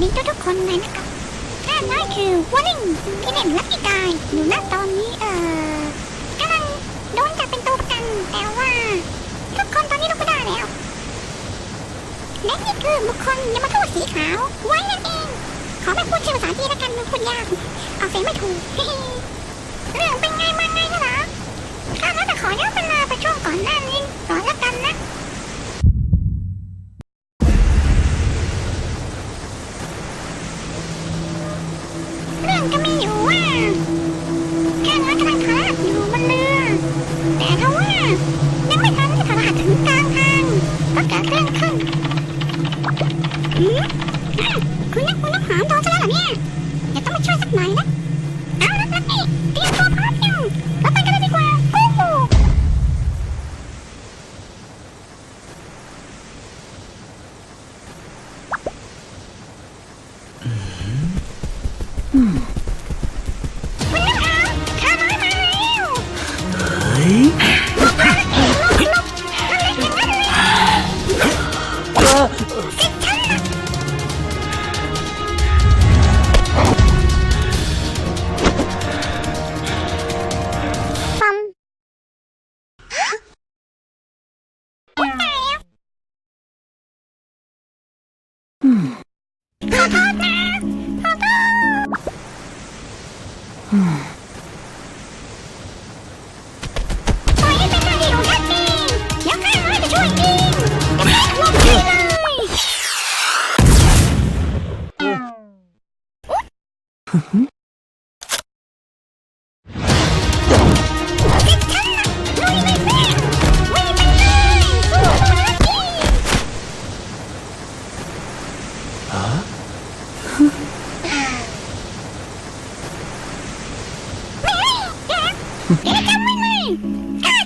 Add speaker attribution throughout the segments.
Speaker 1: ดีทุกๆคนเลยนะครับข้าน้อยคือวอลลิงที่เด่นลักกี้กายอยู่ณตอนนี้เอ่อกำลังโดนจับเป็นตัวประกัน แต่ว่าทุกคนตอนนี้ลุกไม่ได้แล้ว และนี่คือบุคคลยามาทูตสีขาวไว้นั่นเอง ขอไม่พูดชื่อภาษาที่ล้วกันมันพูดยากเอาเสียงไม่ถูกเรื่องเป็นไงมาไง อืมคุณนักคุณนักหามโดนซะแล้วเหรอเนี่ยเดี๋ยวต้องมาช่วยสักหน่อยนะ เอาละนักนี่เตรียมตัวพร้อมยังเราไปกันเลยดีกว่ากูคุณ ษ 你看妹妹。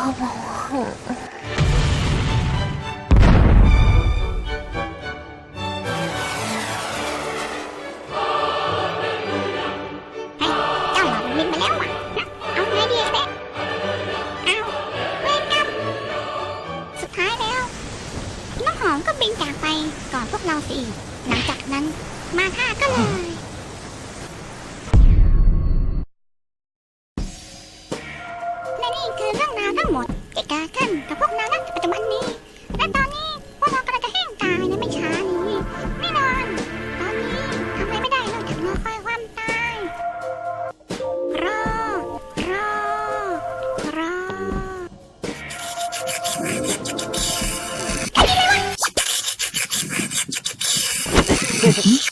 Speaker 1: กรรมสุดท้ายแล้วน้องหอมก็บินจากไปก่อนพวกเราสิ หลังจากนั้นมาท่าก็เลย Mm-hmm.